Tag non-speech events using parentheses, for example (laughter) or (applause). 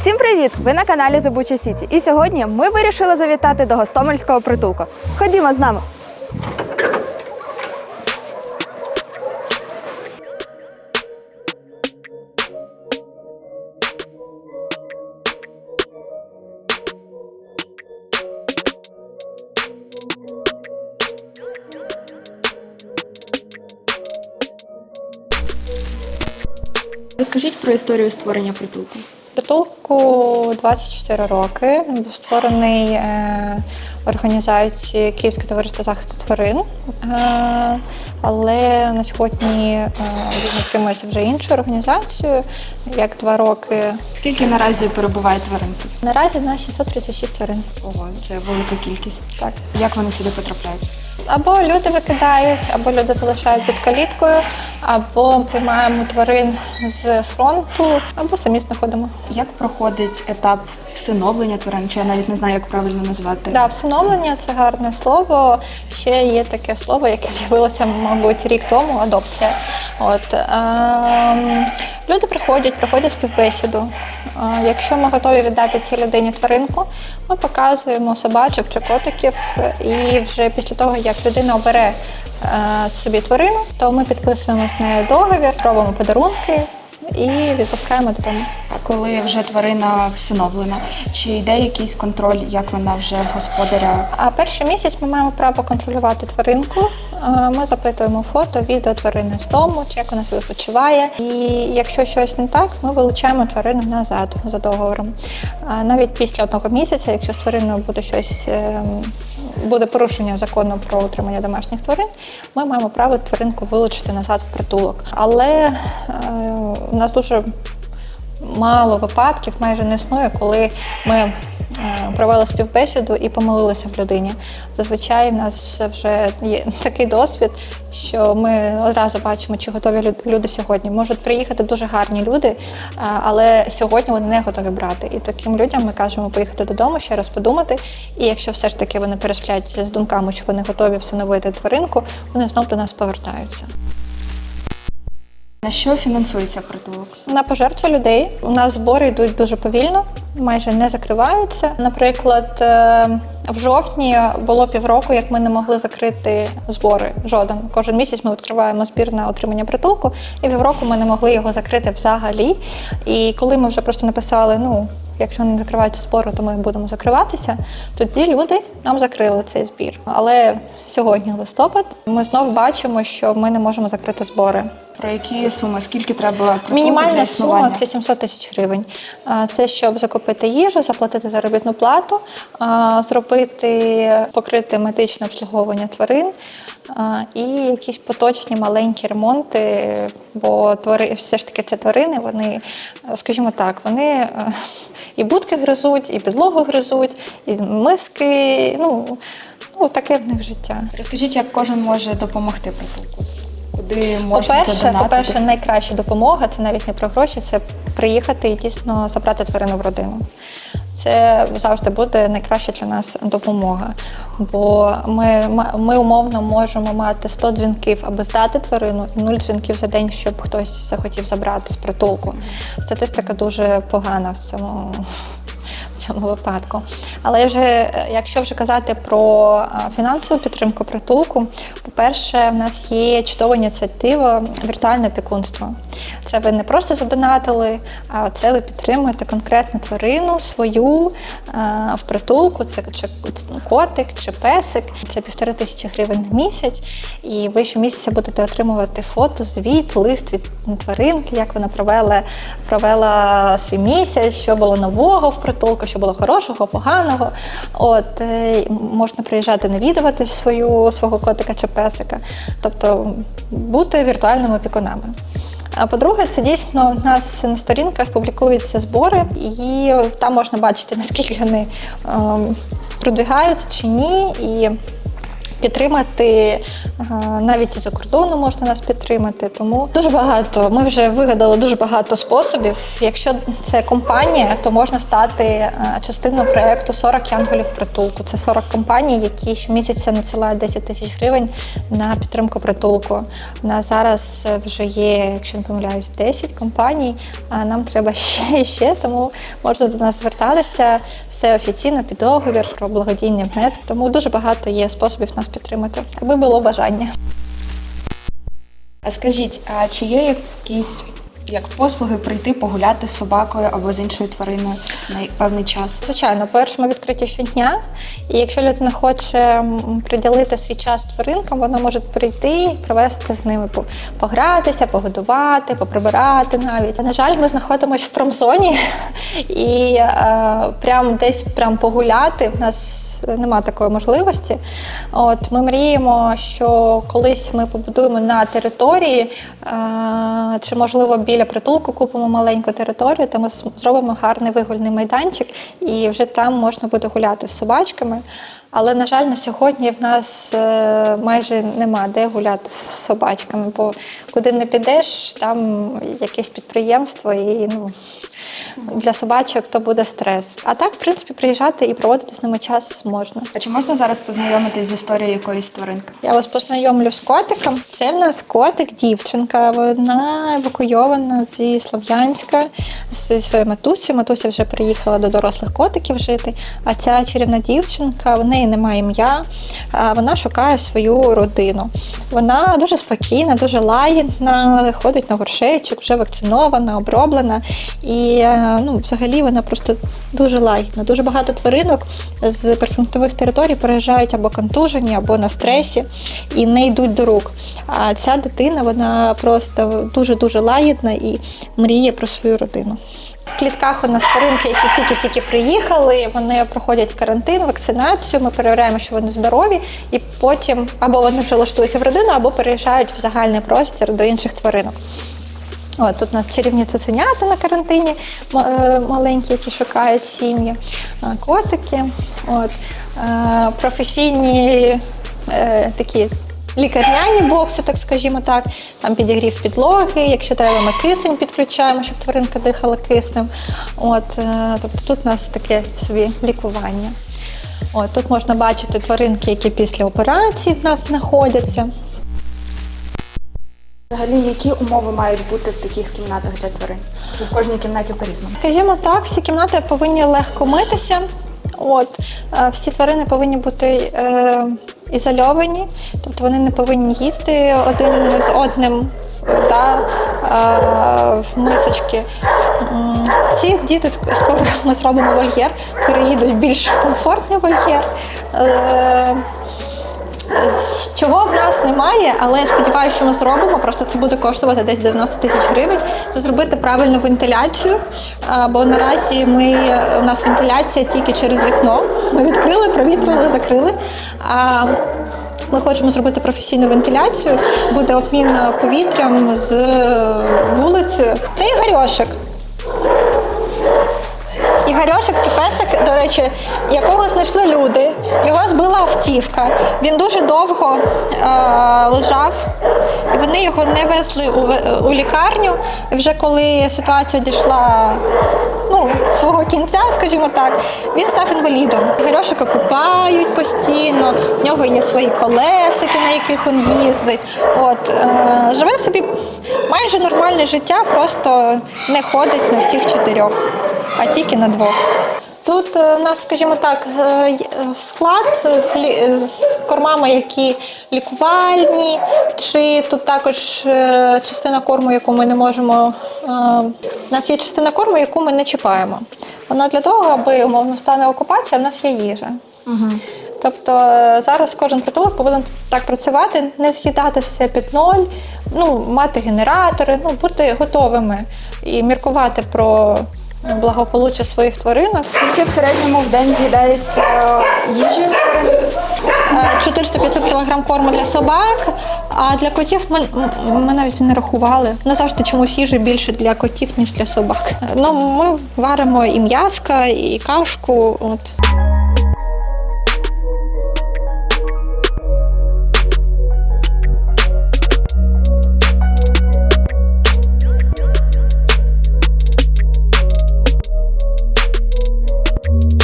Всім привіт! Ви на каналі Забуча Сіті. І сьогодні ми вирішили завітати до Гостомельського притулку. Ходімо з нами. Розкажіть про історію створення притулку. Притулку 24 роки. Він був створений е, організацією Київське товариство захисту тварин. Е, але на сьогодні е, він отримується вже іншою організацією, як два роки. Скільки наразі перебуває тварин тут? Наразі в нас 636 тварин. Ого, це велика кількість. Так. Як вони сюди потрапляють? Або люди викидають, або люди залишають під каліткою, або приймаємо тварин з фронту, або самі знаходимо. Як проходить етап всиновлення тварин? Чи я навіть не знаю, як правильно назвати? Да, всиновлення це гарне слово. Ще є таке слово, яке з'явилося, мабуть, рік тому адопція. От ем, люди приходять, проходять співбесіду. Е, якщо ми готові віддати цій людині тваринку, ми показуємо собачок чи котиків. І вже після того, як людина обере е, собі тварину, то ми підписуємо з нею договір, робимо подарунки і відпускаємо додому. А коли вже тварина всиновлена, чи йде якийсь контроль, як вона вже в господаря? А перший місяць ми маємо право контролювати тваринку. Е, Ми запитуємо фото, відео тварини з дому, чи як вона себе почуває. І якщо щось не так, ми вилучаємо тварину назад за договором. Навіть після одного місяця, якщо з твариною буде щось. Буде порушення закону про утримання домашніх тварин, ми маємо право тваринку вилучити назад в притулок. Але е, у нас дуже мало випадків, майже не існує, коли ми е, провели співбесіду і помилилися в людині. Зазвичай в нас вже є такий досвід, що ми одразу бачимо, чи готові люди сьогодні. Можуть приїхати дуже гарні люди, е, але сьогодні вони не готові брати. І таким людям ми кажемо поїхати додому, ще раз подумати. І якщо все ж таки вони переспляться з думками, що вони готові всиновити тваринку, вони знов до нас повертаються. На що фінансується притулок? На пожертви людей у нас збори йдуть дуже повільно, майже не закриваються. Наприклад, е, в жовтні було півроку, як ми не могли закрити збори. Жоден кожен місяць ми відкриваємо збір на отримання притулку, і півроку ми не могли його закрити взагалі. І коли ми вже просто написали, ну. Якщо не закриваються збори, то ми будемо закриватися. Тоді люди нам закрили цей збір. Але сьогодні листопад. Ми знов бачимо, що ми не можемо закрити збори. Про які суми? Скільки треба Мінімальна сума це 700 тисяч гривень. Це щоб закупити їжу, заплатити заробітну плату, зробити покрити медичне обслуговування тварин і якісь поточні маленькі ремонти. Бо твари, все ж таки це тварини, вони, скажімо так, вони е, і будки гризуть, і підлогу гризуть, і миски. Ну, ну таке в них життя. Розкажіть, як кожен може допомогти притулку? Куди можна По-перше, по-перше, найкраща допомога це навіть не про гроші, це приїхати і дійсно забрати тварину в родину. Це завжди буде найкраща для нас допомога. Бо ми, ми умовно можемо мати 100 дзвінків, аби здати тварину, і 0 дзвінків за день, щоб хтось захотів забрати з притулку. Статистика дуже погана в цьому. В цьому випадку. Але вже е, якщо вже казати про фінансову підтримку притулку, по-перше, в нас є чудова ініціатива віртуальне опікунство. Це ви не просто задонатили, а це ви підтримуєте конкретну тварину свою в притулку. Це чи котик чи песик. Це півтори тисячі гривень на місяць. І ви щомісяця будете отримувати фото, звіт, лист від тваринки, як вона провела, провела свій місяць, що було нового в притулку, що було хорошого, поганого. От е, можна приїжджати навідувати свою свого котика чи песика, тобто бути віртуальними опікунами. А по-друге, це дійсно у нас на сторінках публікуються збори, і там можна бачити, наскільки вони ем, продвигаються чи ні. І підтримати е, навіть і за кордону можна нас підтримати. Тому дуже багато. Ми вже вигадали дуже багато способів. Якщо це компанія, то можна стати е, частиною проєкту 40 янголів притулку. Це 40 компаній, які щомісяця надсилають 10 тисяч гривень на підтримку притулку. У нас зараз вже є, якщо не помиляюсь, 10 компаній. А нам треба (laughs) ще і ще, тому можна до нас звертатися. Все офіційно під договір про благодійний внесок. Тому дуже багато є способів нас підтримати, аби було бажання. А скажіть, а чи є якісь як послуги прийти погуляти з собакою або з іншою твариною на певний час? Звичайно, перш ми відкриті щодня, і якщо людина хоче приділити свій час тваринкам, вона може прийти, і провести з ними погратися, погодувати, поприбирати навіть. На жаль, ми знаходимося в промзоні і е, прям десь прям погуляти. В нас немає такої можливості. От ми мріємо, що колись ми побудуємо на території, е, чи можливо біля притулку купимо маленьку територію, де ми зробимо гарний вигульний майданчик, і вже там можна буде гуляти з собачками. Але, на жаль, на сьогодні в нас е, майже нема де гуляти з собачками, бо куди не підеш, там якесь підприємство і ну, для собачок то буде стрес. А так, в принципі, приїжджати і проводити з ними час можна. А чи можна зараз познайомитись з історією якоїсь тваринки? Я вас познайомлю з котиком. Це в нас котик, дівчинка. Вона евакуйована зі Слов'янська зі своєю матусею. Матуся вже приїхала до дорослих котиків жити. А ця чарівна дівчинка, в неї немає ім'я. Вона шукає свою родину. Вона дуже спокійна, дуже лагідна, ходить на горшечок, вже вакцинована, оброблена. І е, ну, взагалі вона просто дуже лагідна. Дуже багато тваринок з прифронтових територій переїжджають або контужені, або на стресі і не йдуть до рук. А ця дитина вона просто дуже дуже лагідна і мріє про свою родину. В клітках у нас тваринки, які тільки-тільки приїхали, вони проходять карантин, вакцинацію. Ми перевіряємо, що вони здорові, і потім або вони вже влаштуються в родину, або переїжджають в загальний простір до інших тваринок. От, тут у нас чарівні цуценята на карантині е, маленькі, які шукають сім'ї, котики. От, е, професійні е, такі лікарняні бокси, так скажімо так, там підігрів підлоги. Якщо треба, ми кисень підключаємо, щоб тваринка дихала киснем. От, е, тобто тут у нас таке собі лікування. От, тут можна бачити тваринки, які після операції в нас знаходяться. Взагалі, які умови мають бути в таких кімнатах для тварин? В кожній кімнаті по-різному? Скажімо так, всі кімнати повинні легко митися. От, е, всі тварини повинні бути е, ізольовані, тобто вони не повинні їсти один з одним да, е, в мисочки. Ці діти ск- скоро (laughs) ми зробимо вольєр, переїдуть в більш комфортний вольєр. Е, Чого в нас немає, але я сподіваюся, що ми зробимо. Просто це буде коштувати десь 90 тисяч гривень. Це зробити правильну вентиляцію. Бо наразі ми у нас вентиляція тільки через вікно. Ми відкрили, провітрили, закрили. А ми хочемо зробити професійну вентиляцію. Буде обмін повітрям з вулицею. Це Ігорьошик. Ігорьошик це песик, до речі, якого знайшли люди. Його збила автівка. Він дуже довго е, лежав, і вони його не везли у, у лікарню. І вже коли ситуація дійшла ну, свого кінця, скажімо так, він став інвалідом. Ігорьошика купають постійно, в нього є свої колесики, на яких він їздить. От, е, живе собі майже нормальне життя, просто не ходить на всіх чотирьох а тільки на двох. Тут е, в нас, скажімо так, е, е, склад з, лі- з кормами, які лікувальні, чи тут також е, частина корму, яку ми не можемо. е, У нас є частина корму, яку ми не чіпаємо. Вона для того, аби умовно стане окупація, в нас є їжа. Тобто е, зараз кожен притулок повинен так працювати, не з'їдати все під ноль, ну, мати генератори, ну, бути готовими і міркувати про благополуччя своїх тваринок. Скільки в середньому в день з'їдається їжі? Е, 400-500 кг корму для собак, а для котів ми, ми навіть не рахували. Назавжди чомусь їжі більше для котів, ніж для собак. Ну, ми варимо і м'яска, і кашку. От.